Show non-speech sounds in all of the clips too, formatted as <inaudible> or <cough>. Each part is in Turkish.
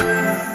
Herkese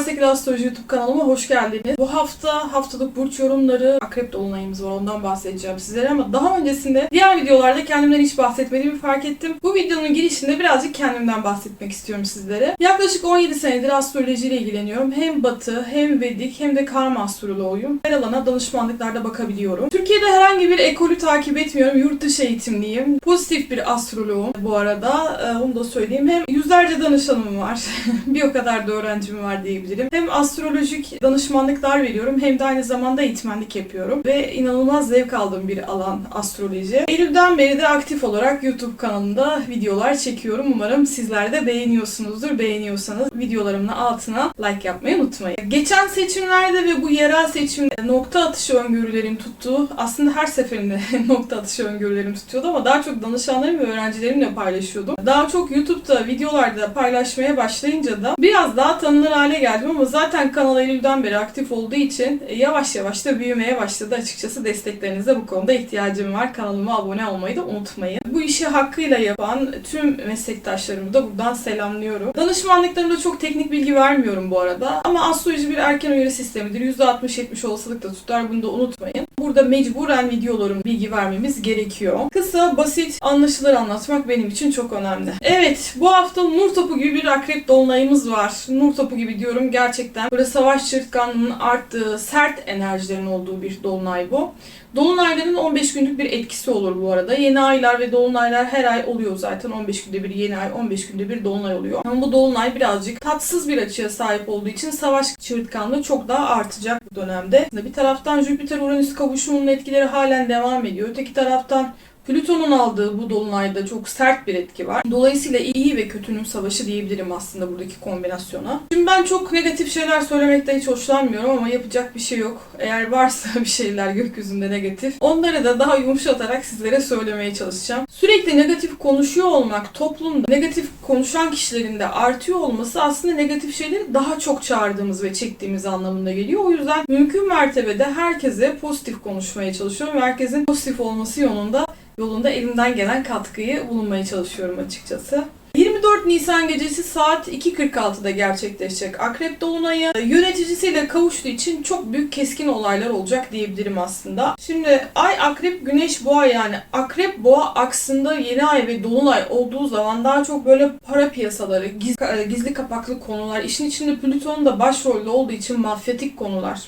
Parsek Astroloji YouTube kanalıma hoş geldiniz. Bu hafta haftalık burç yorumları, akrep dolunayımız var. Ondan bahsedeceğim sizlere ama daha öncesinde diğer videolarda kendimden hiç bahsetmediğimi fark ettim. Bu videonun girişinde birazcık kendimden bahsetmek istiyorum sizlere. Yaklaşık 17 senedir astrolojiyle ilgileniyorum. Hem batı, hem vedik, hem de karma astroloğuyum. Her alana danışmanlıklarda bakabiliyorum. Türkiye'de herhangi bir ekolü takip etmiyorum. Yurt dışı eğitimliyim. Pozitif bir astroloğum bu arada. Ee, Onu da söyleyeyim. Hem yüzlerce danışanım var. <laughs> bir o kadar da öğrencim var diyebilirim. Hem astrolojik danışmanlıklar veriyorum hem de aynı zamanda eğitmenlik yapıyorum. Ve inanılmaz zevk aldığım bir alan astroloji. Eylül'den beri de aktif olarak YouTube kanalımda videolar çekiyorum. Umarım sizler de beğeniyorsunuzdur. Beğeniyorsanız videolarımın altına like yapmayı unutmayın. Geçen seçimlerde ve bu yerel seçimde nokta atışı öngörülerim tuttu. Aslında her seferinde <laughs> nokta atışı öngörülerim tutuyordu ama daha çok danışanlarım ve öğrencilerimle paylaşıyordum. Daha çok YouTube'da videolarda paylaşmaya başlayınca da biraz daha tanınır hale geldim ama zaten kanal Eylül'den beri aktif olduğu için e, yavaş yavaş da büyümeye başladı. Açıkçası desteklerinize bu konuda ihtiyacım var. Kanalıma abone olmayı da unutmayın. Bu işi hakkıyla yapan tüm meslektaşlarımı da buradan selamlıyorum. Danışmanlıklarımda çok teknik bilgi vermiyorum bu arada. Ama astroloji bir erken uyarı sistemidir. %60-70 olasılıkla tutar. Bunu da unutmayın. Burada mecburen videolarım bilgi vermemiz gerekiyor. Kısa, basit, anlaşılır anlatmak benim için çok önemli. Evet, bu hafta nur topu gibi bir akrep dolunayımız var. Nur topu gibi diyorum gerçekten. Böyle savaş çırtkanlığının arttığı, sert enerjilerin olduğu bir dolunay bu. Dolunayların 15 günlük bir etkisi olur bu arada. Yeni aylar ve dolunaylar her ay oluyor zaten. 15 günde bir yeni ay, 15 günde bir dolunay oluyor. Ama bu dolunay birazcık tatsız bir açıya sahip olduğu için savaş çığırtkanlığı çok daha artacak bu dönemde. Bir taraftan Jüpiter-Uranüs kavuşumunun etkileri halen devam ediyor. Öteki taraftan Plüton'un aldığı bu dolunayda çok sert bir etki var. Dolayısıyla iyi ve kötünün savaşı diyebilirim aslında buradaki kombinasyona. Şimdi ben çok negatif şeyler söylemekten hiç hoşlanmıyorum ama yapacak bir şey yok. Eğer varsa <laughs> bir şeyler gökyüzünde negatif, onları da daha yumuşatarak sizlere söylemeye çalışacağım. Sürekli negatif konuşuyor olmak toplumda, negatif konuşan kişilerin de artıyor olması aslında negatif şeyleri daha çok çağırdığımız ve çektiğimiz anlamında geliyor. O yüzden mümkün mertebede herkese pozitif konuşmaya çalışıyorum herkesin pozitif olması yolunda yolunda elimden gelen katkıyı bulunmaya çalışıyorum açıkçası. 24 Nisan gecesi saat 2.46'da gerçekleşecek Akrep Dolunay'ı yöneticisiyle kavuştuğu için çok büyük keskin olaylar olacak diyebilirim aslında. Şimdi Ay Akrep Güneş Boğa yani Akrep Boğa aksında yeni ay ve Dolunay olduğu zaman daha çok böyle para piyasaları, gizli, gizli kapaklı konular, işin içinde Plüton da başrolde olduğu için mafyatik konular.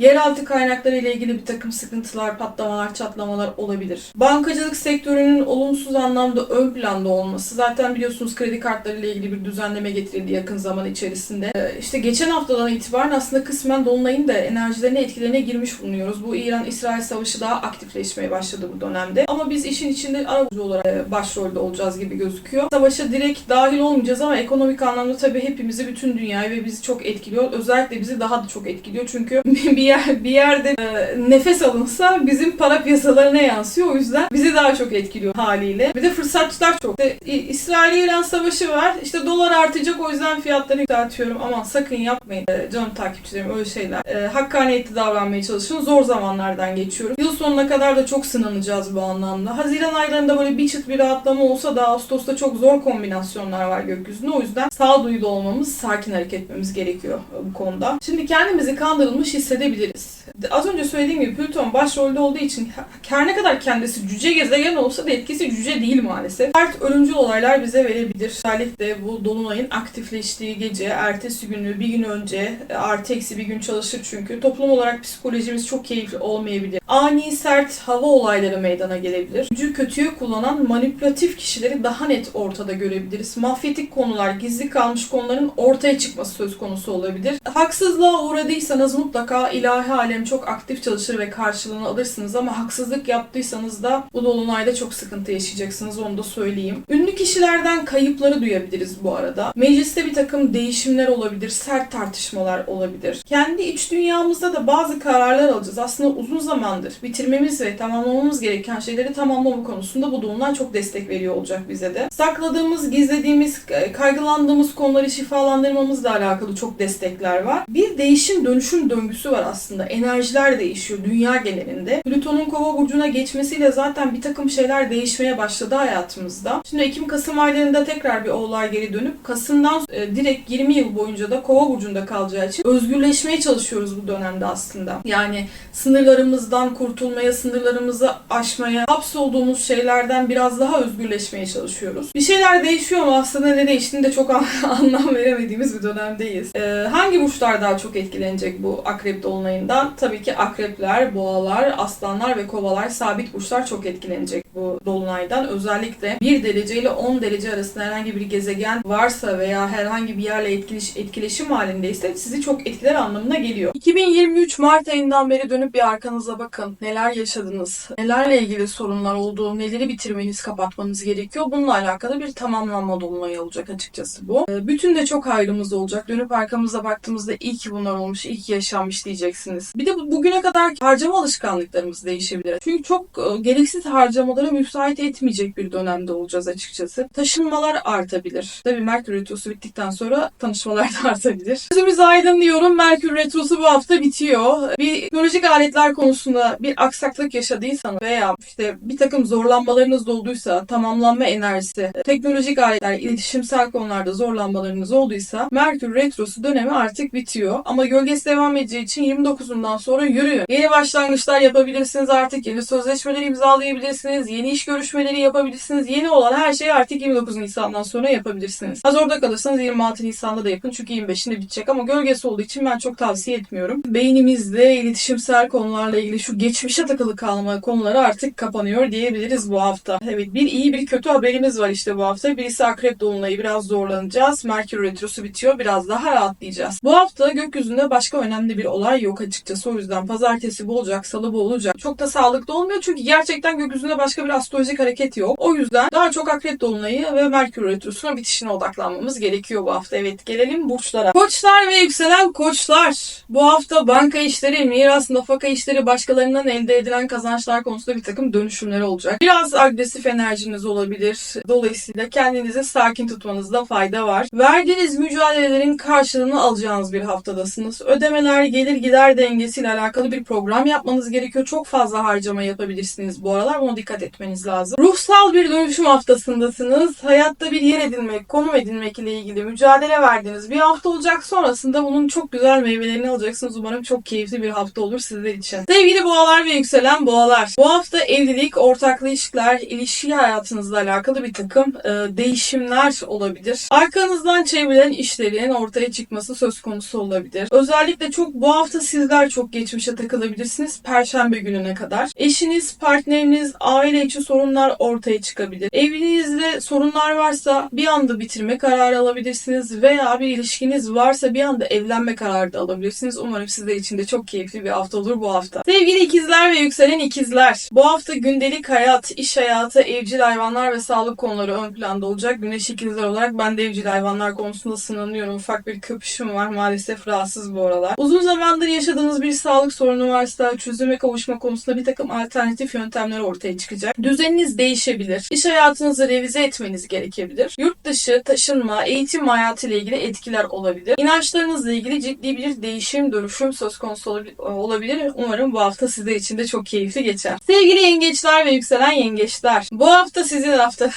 Yeraltı kaynakları ile ilgili bir takım sıkıntılar, patlamalar, çatlamalar olabilir. Bankacılık sektörünün olumsuz anlamda ön planda olması. Zaten biliyorsunuz kredi kartları ile ilgili bir düzenleme getirildi yakın zaman içerisinde. Ee, İşte geçen haftadan itibaren aslında kısmen Dolunay'ın da enerjilerine, etkilerine girmiş bulunuyoruz. Bu İran-İsrail savaşı daha aktifleşmeye başladı bu dönemde. Ama biz işin içinde arabulucu olarak e, başrolde olacağız gibi gözüküyor. Savaşa direkt dahil olmayacağız ama ekonomik anlamda tabii hepimizi, bütün dünyayı ve bizi çok etkiliyor. Özellikle bizi daha da çok etkiliyor çünkü <laughs> bir yer bir yerde e, nefes alınsa bizim para piyasalarına yansıyor. O yüzden bizi daha çok etkiliyor haliyle. Bir de fırsatçılar çok. İşte, İsrail-İran savaşı var. İşte dolar artacak o yüzden fiyatları yükseltiyorum. Aman sakın yapmayın e, canım takipçilerim öyle şeyler. E, hakkaniyetli davranmaya çalışın. Zor zamanlardan geçiyoruz. Yıl sonuna kadar da çok sınanacağız bu anlamda. Haziran aylarında böyle bir çıt bir rahatlama olsa da Ağustos'ta çok zor kombinasyonlar var gökyüzünde. O yüzden sağduyulu olmamız, sakin hareket etmemiz gerekiyor e, bu konuda. Şimdi kendimizi kandırılmış hissedebiliriz. edebiliriz. Az önce söylediğim gibi Plüton başrolde olduğu için her ne kadar kendisi cüce gezegen olsa da etkisi cüce değil maalesef. Sert ölümcül olaylar bize verebilir. Özellikle bu dolunayın aktifleştiği gece, ertesi günü, bir gün önce e, artı eksi bir gün çalışır çünkü. Toplum olarak psikolojimiz çok keyifli olmayabilir. Ani sert hava olayları meydana gelebilir. Gücü kötüye kullanan manipülatif kişileri daha net ortada görebiliriz. Mafyatik konular, gizli kalmış konuların ortaya çıkması söz konusu olabilir. Haksızlığa uğradıysanız mutlaka ilahi alem çok aktif çalışır ve karşılığını alırsınız ama haksızlık yaptıysanız da bu dolunayda çok sıkıntı yaşayacaksınız onu da söyleyeyim. Ünlü kişilerden kayıpları duyabiliriz bu arada. Mecliste bir takım değişimler olabilir, sert tartışmalar olabilir. Kendi iç dünyamızda da bazı kararlar alacağız. Aslında uzun zaman zamandır bitirmemiz ve tamamlamamız gereken şeyleri tamamlama konusunda bu dolunay çok destek veriyor olacak bize de. Sakladığımız, gizlediğimiz, e, kaygılandığımız konuları şifalandırmamızla alakalı çok destekler var. Bir değişim dönüşüm döngüsü var aslında. Enerjiler değişiyor dünya genelinde. Plüton'un kova burcuna geçmesiyle zaten bir takım şeyler değişmeye başladı hayatımızda. Şimdi Ekim-Kasım aylarında tekrar bir oğlağa geri dönüp Kasım'dan e, direkt 20 yıl boyunca da kova burcunda kalacağı için özgürleşmeye çalışıyoruz bu dönemde aslında. Yani sınırlarımızdan kurtulmaya, sınırlarımızı aşmaya, hapsolduğumuz şeylerden biraz daha özgürleşmeye çalışıyoruz. Bir şeyler değişiyor ama aslında ne değiştiğini de çok an- <laughs> anlam veremediğimiz bir dönemdeyiz. Ee, hangi burçlar daha çok etkilenecek bu akrep dolunayından? Tabii ki akrepler, boğalar, aslanlar ve kovalar sabit burçlar çok etkilenecek bu dolunaydan. Özellikle 1 derece ile 10 derece arasında herhangi bir gezegen varsa veya herhangi bir yerle etkileş, etkileşim halindeyse sizi çok etkiler anlamına geliyor. 2023 Mart ayından beri dönüp bir arkanıza bakın. Neler yaşadınız? Nelerle ilgili sorunlar oldu? Neleri bitirmeniz, kapatmanız gerekiyor? Bununla alakalı bir tamamlanma dolunayı olacak açıkçası bu. Ee, Bütün de çok hayrımız olacak. Dönüp arkamıza baktığımızda iyi ki bunlar olmuş, iyi ki yaşanmış diyeceksiniz. Bir de bu- bugüne kadar harcama alışkanlıklarımız değişebilir. Çünkü çok e, gereksiz harcamalara müsait etmeyecek bir dönemde olacağız açıkçası. Taşınmalar artabilir. Tabii Merkür Retrosu bittikten sonra tanışmalar <laughs> da artabilir. Gözümüz aydın diyorum. Merkür Retrosu bu hafta bitiyor. Bir teknolojik aletler konusunda bir aksaklık yaşadıysanız veya işte bir takım zorlanmalarınız da olduysa, tamamlanma enerjisi, teknolojik aletler, iletişimsel konularda zorlanmalarınız olduysa Merkür Retrosu dönemi artık bitiyor. Ama gölgesi devam edeceği için 29'undan sonra yürüyün. Yeni başlangıçlar yapabilirsiniz artık. Yeni sözleşmeler imzalayabilirsiniz. Yeni iş görüşmeleri yapabilirsiniz. Yeni olan her şeyi artık 29 Nisan'dan sonra yapabilirsiniz. Az orada kalırsanız 26 Nisan'da da yapın. Çünkü 25'inde bitecek ama gölgesi olduğu için ben çok tavsiye etmiyorum. Beynimizde iletişimsel konularla ilgili şu geçmişe takılı kalma konuları artık kapanıyor diyebiliriz bu hafta. Evet bir iyi bir kötü haberimiz var işte bu hafta. Birisi akrep dolunayı biraz zorlanacağız. Merkür retrosu bitiyor. Biraz daha rahatlayacağız. Bu hafta gökyüzünde başka önemli bir olay yok açıkçası. O yüzden pazartesi bu olacak, salı bu olacak. Çok da sağlıklı olmuyor çünkü gerçekten gökyüzünde başka bir astrolojik hareket yok. O yüzden daha çok akrep dolunayı ve Merkür retrosuna bitişine odaklanmamız gerekiyor bu hafta. Evet gelelim burçlara. Koçlar ve yükselen koçlar. Bu hafta banka işleri, miras, nafaka işleri, başkalarından elde edilen kazançlar konusunda bir takım dönüşümler olacak. Biraz agresif enerjiniz olabilir. Dolayısıyla kendinizi sakin tutmanızda fayda var. Verdiğiniz mücadelelerin karşılığını alacağınız bir haftadasınız. Ödemeler, gelir gider dengesiyle alakalı bir program yapmanız gerekiyor. Çok fazla harcama yapabilirsiniz bu aralar. Buna dikkat etmeniz lazım. Ruhsal bir dönüşüm haftasındasınız. Hayatta bir yer edinmek, konum edinmek ile ilgili mücadele verdiğiniz bir hafta olacak. Sonrasında bunun çok güzel meyvelerini alacaksınız. Umarım çok keyifli bir hafta olur sizler için. Sevgili boğalar ve yükselen boğalar. Bu hafta evlilik, ortaklı ilişkiler, ilişki hayatınızla alakalı bir takım e, değişimler olabilir. Arkanızdan çevrilen işlerin ortaya çıkması söz konusu olabilir. Özellikle çok bu hafta sizler çok geçmişe takılabilirsiniz. Perşembe gününe kadar. Eşiniz, partneriniz, aile içi sorunlar ortaya çıkabilir. Evliliğinizde sorunlar varsa bir anda bitirme kararı alabilirsiniz veya bir ilişkiniz varsa bir anda evlenme kararı da alabilirsiniz. Umarım sizler için de çok keyifli bir hafta olur bu hafta. Sevgili ikizler ve yükselen ikizler. Bu hafta gündelik hayat, iş hayatı, evcil hayvanlar ve sağlık konuları ön planda olacak. Güneş ikizler olarak ben de evcil hayvanlar konusunda sınanıyorum. Ufak bir köpüşüm var. Maalesef rahatsız bu aralar. Uzun zamandır yaşadığınız bir sağlık sorunu varsa çözüme kavuşma konusunda bir takım alternatif yöntemler ortaya çıkacak. Düzeniniz değişebilir. İş hayatınızı revize etmeniz gerekebilir. Yurt dışı, taşınma, eğitim hayatı ile ilgili etkiler olabilir. İnançlarınızla ilgili ciddi bir değişim, dönüşüm söz konusu olabi- olabilir. Umarım bu hafta sizler için de çok keyifli geçer. Sevgili yengeçler ve yükselen yengeçler. Bu hafta sizin haftanız.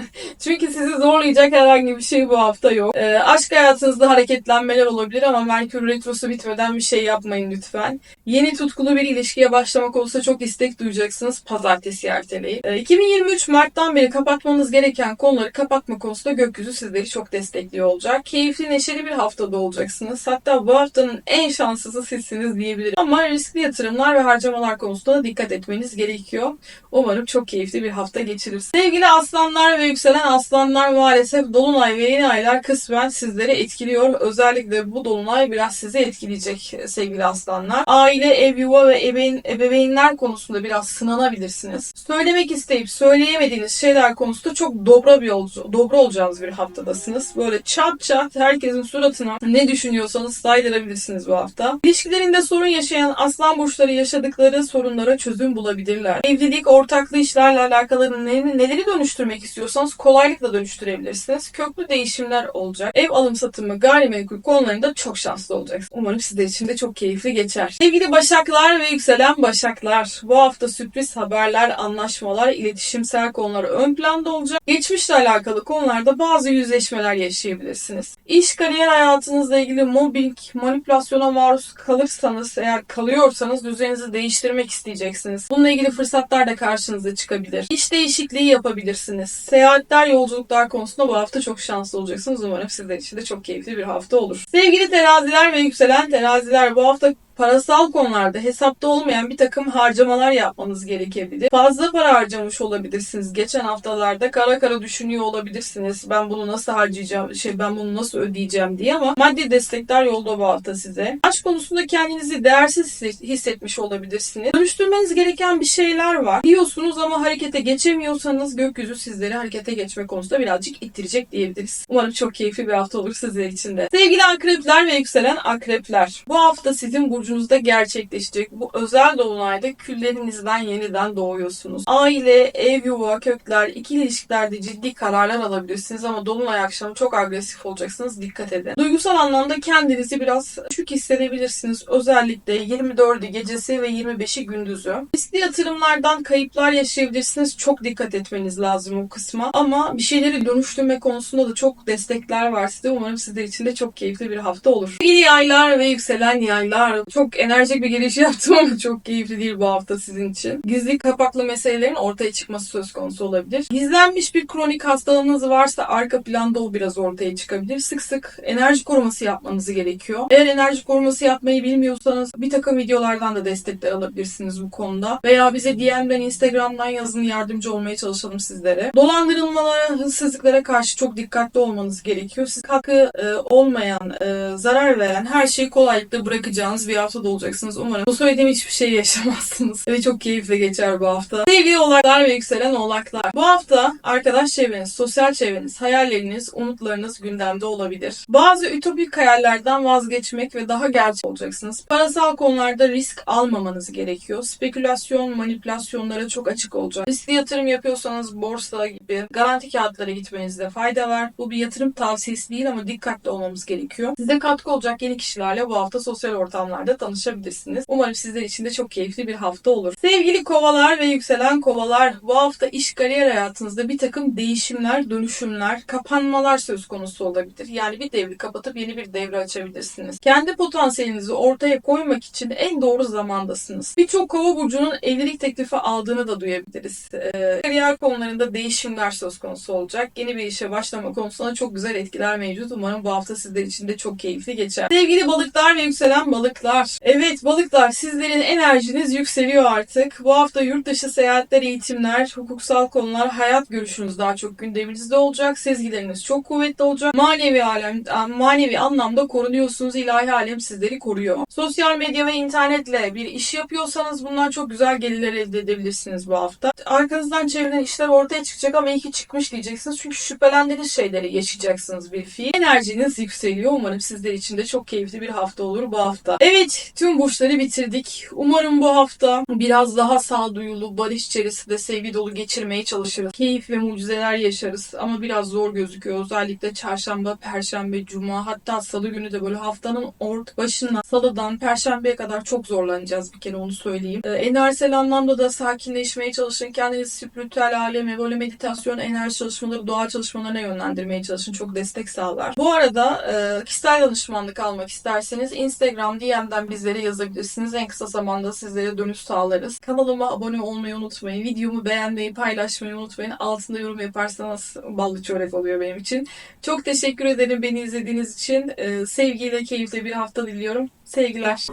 <laughs> Çünkü sizi zorlayacak herhangi bir şey bu hafta yok. Ee, aşk hayatınızda hareketlenmeler olabilir ama Merkür Retrosu bitmeden bir şey yapmayın lütfen. Yeni tutkulu bir ilişkiye başlamak olursa çok istek duyacaksınız. Pazartesi erteleyin. Ee, 2023 Mart'tan beri kapatmanız gereken konuları kapatma konusunda gökyüzü sizleri çok destekliyor olacak. Keyifli, neşeli bir haftada olacaksınız. Hatta bu haftanın en şanslısı sizsiniz diyebilirim. Ama riskli yatırımlar ve harcamalar konusunda da dikkat etmeniz gerekiyor. Umarım çok keyifli bir hafta geçirirsiniz. Sevgili aslanlar ve yükselen aslanlar maalesef dolunay ve yeni aylar kısmen sizleri etkiliyor. Özellikle bu dolunay biraz sizi etkileyecek sevgili aslanlar. Aile, ev, yuva ve ebeveyn, ebeveynler konusunda biraz sınanabilirsiniz. Söylemek isteyip söyleyemediğiniz şeyler konusunda çok dobra bir yolcu, dobra olacağınız bir haftadasınız. Böyle çat çat herkesin suratına ne düşünüyorsanız saydırabilirsiniz bu hafta. İlişkilerinde sorun yaşayan aslan burçları yaşadıkları sorunlara çözüm bulabilirler. Evlilik, ortaklı işlerle alakalı ne- neleri dönüştürmek istiyorsanız kolaylıkla dönüştürebilirsiniz. Köklü değişimler olacak. Ev alım satımı, gayrimenkul konularında çok şanslı olacaksınız. Umarım sizler için de çok keyifli geçer. Sevgili Başaklar ve yükselen Başaklar. Bu hafta sürpriz haberler, anlaşmalar, iletişimsel konular ön planda olacak. Geçmişle alakalı konularda bazı yüzleşmeler yaşayabilirsiniz. İş, kariyer hayatınızla ilgili mobbing, manipülasyona maruz kalırsanız, eğer kalıyorsanız düzeninizi değiştirmek isteyeceksiniz. Bununla ilgili fırsatlar da karşınıza çıkabilir. İş değişikliği yapabilirsiniz. Seyahatler, yolculuklar konusunda bu hafta çok şanslı olacaksınız. Umarım sizler için de çok keyifli bir hafta olur. Sevgili teraziler ve yükselen teraziler bu hafta parasal konularda hesapta olmayan bir takım harcamalar yapmanız gerekebilir. Fazla para harcamış olabilirsiniz. Geçen haftalarda kara kara düşünüyor olabilirsiniz. Ben bunu nasıl harcayacağım, şey ben bunu nasıl ödeyeceğim diye ama maddi destekler yolda bu hafta size. Aşk konusunda kendinizi değersiz hisset- hissetmiş olabilirsiniz. Dönüştürmeniz gereken bir şeyler var. Diyorsunuz ama harekete geçemiyorsanız gökyüzü sizleri harekete geçme konusunda birazcık ittirecek diyebiliriz. Umarım çok keyifli bir hafta olur sizler için de. Sevgili akrepler ve yükselen akrepler. Bu hafta sizin burcunuzda gerçekleşecek bu özel dolunayda küllerinizden yeniden doğuyorsunuz. Aile, ev, yuva, kökler, ikili ilişkilerde ciddi kararlar alabilirsiniz ama dolunay akşamı çok agresif olacaksınız. Dikkat edin. Duygusal anlamda kendinizi biraz düşük hissedebilirsiniz. Özellikle 24'ü gecesi ve 25'i gündüzü. Riskli yatırımlardan kayıplar yaşayabilirsiniz. Çok dikkat etmeniz lazım o kısma. Ama bir şeyleri dönüştürme konusunda da çok destekler var size. Umarım sizler için de çok keyifli bir hafta olur. İyi yaylar ve yükselen yaylar. Çok enerjik bir giriş yaptım ama çok keyifli değil bu hafta sizin için. Gizli kapaklı meselelerin ortaya çıkması söz konusu olabilir. Gizlenmiş bir kronik hastalığınız varsa arka planda o biraz ortaya çıkabilir. Sık sık enerji koruması yapmanız gerekiyor. Eğer enerji koruması yapmayı bilmiyorsanız bir takım videolardan da destekler alabilirsiniz bu konuda. Veya bize DM'den, Instagram'dan yazın yardımcı olmaya çalışalım sizlere. Dolandırılmalara, hırsızlıklara karşı çok dikkatli olmanız gerekiyor. Siz hakkı e, olmayan, e, zarar veren her şeyi kolaylıkla bırakacağınız bir haftada olacaksınız. Umarım bu söylediğim hiçbir şey yaşamazsınız. Ve çok keyifli geçer bu hafta. Sevgili oğlaklar ve yükselen oğlaklar. Bu hafta arkadaş çevreniz, sosyal çevreniz, hayalleriniz, umutlarınız gündemde olabilir. Bazı ütopik hayallerden vazgeçmek ve daha gerçek olacaksınız. Parasal konularda risk almamanız gerekiyor. Spekülasyon, manipülasyonlara çok açık olacak. Riskli yatırım yapıyorsanız borsa gibi garanti kağıtlara gitmenizde fayda var. Bu bir yatırım tavsiyesi değil ama dikkatli olmamız gerekiyor. Size katkı olacak yeni kişilerle bu hafta sosyal ortamlarda tanışabilirsiniz. Umarım sizler için de çok keyifli bir hafta olur. Sevgili kovalar ve yükselen kovalar bu hafta iş kariyer hayatınızda bir takım değişimler, dönüşümler, kapanmalar söz konusu olabilir. Yani bir devri kapatıp yeni bir devre açabilirsiniz. Kendi potansiyelinizi ortaya koymak için en doğru zamandasınız. Birçok kova burcunun evlilik teklifi aldığını da duyabiliriz. Ee, kariyer konularında değişimler söz konusu olacak. Yeni bir işe başlama konusunda çok güzel etkiler mevcut. Umarım bu hafta sizler için de çok keyifli geçer. Sevgili balıklar ve yükselen balıklar. Evet balıklar sizlerin enerjiniz yükseliyor artık. Bu hafta yurt dışı seyahatler, eğitimler, hukuksal konular, hayat görüşünüz daha çok gündeminizde olacak. Sezgileriniz çok kuvvetli olacak. Manevi alem, manevi anlamda korunuyorsunuz. İlahi alem sizleri koruyor. Sosyal medya ve internetle bir iş yapıyorsanız bundan çok güzel gelirler elde edebilirsiniz bu hafta. Arkanızdan çevrilen işler ortaya çıkacak ama iyi ki çıkmış diyeceksiniz. Çünkü şüphelendiğiniz şeyleri yaşayacaksınız bir fiil. Enerjiniz yükseliyor. Umarım sizler için de çok keyifli bir hafta olur bu hafta. Evet tüm burçları bitirdik. Umarım bu hafta biraz daha sağduyulu, barış içerisinde sevgi dolu geçirmeye çalışırız. Keyif ve mucizeler yaşarız ama biraz zor gözüküyor. Özellikle çarşamba, perşembe, cuma hatta salı günü de böyle haftanın ort başından salıdan perşembeye kadar çok zorlanacağız bir kere onu söyleyeyim. Ee, enerjisel anlamda da sakinleşmeye çalışın. Kendinizi spiritüel aleme, böyle meditasyon, enerji çalışmaları, doğa çalışmalarına yönlendirmeye çalışın. Çok destek sağlar. Bu arada e, kişisel danışmanlık almak isterseniz Instagram DM'den bizlere yazabilirsiniz. En kısa zamanda sizlere dönüş sağlarız. Kanalıma abone olmayı unutmayın. Videomu beğenmeyi, paylaşmayı unutmayın. Altında yorum yaparsanız ballı çörek oluyor benim için. Çok teşekkür ederim beni izlediğiniz için. Ee, sevgiyle, keyifle bir hafta diliyorum. Sevgiler.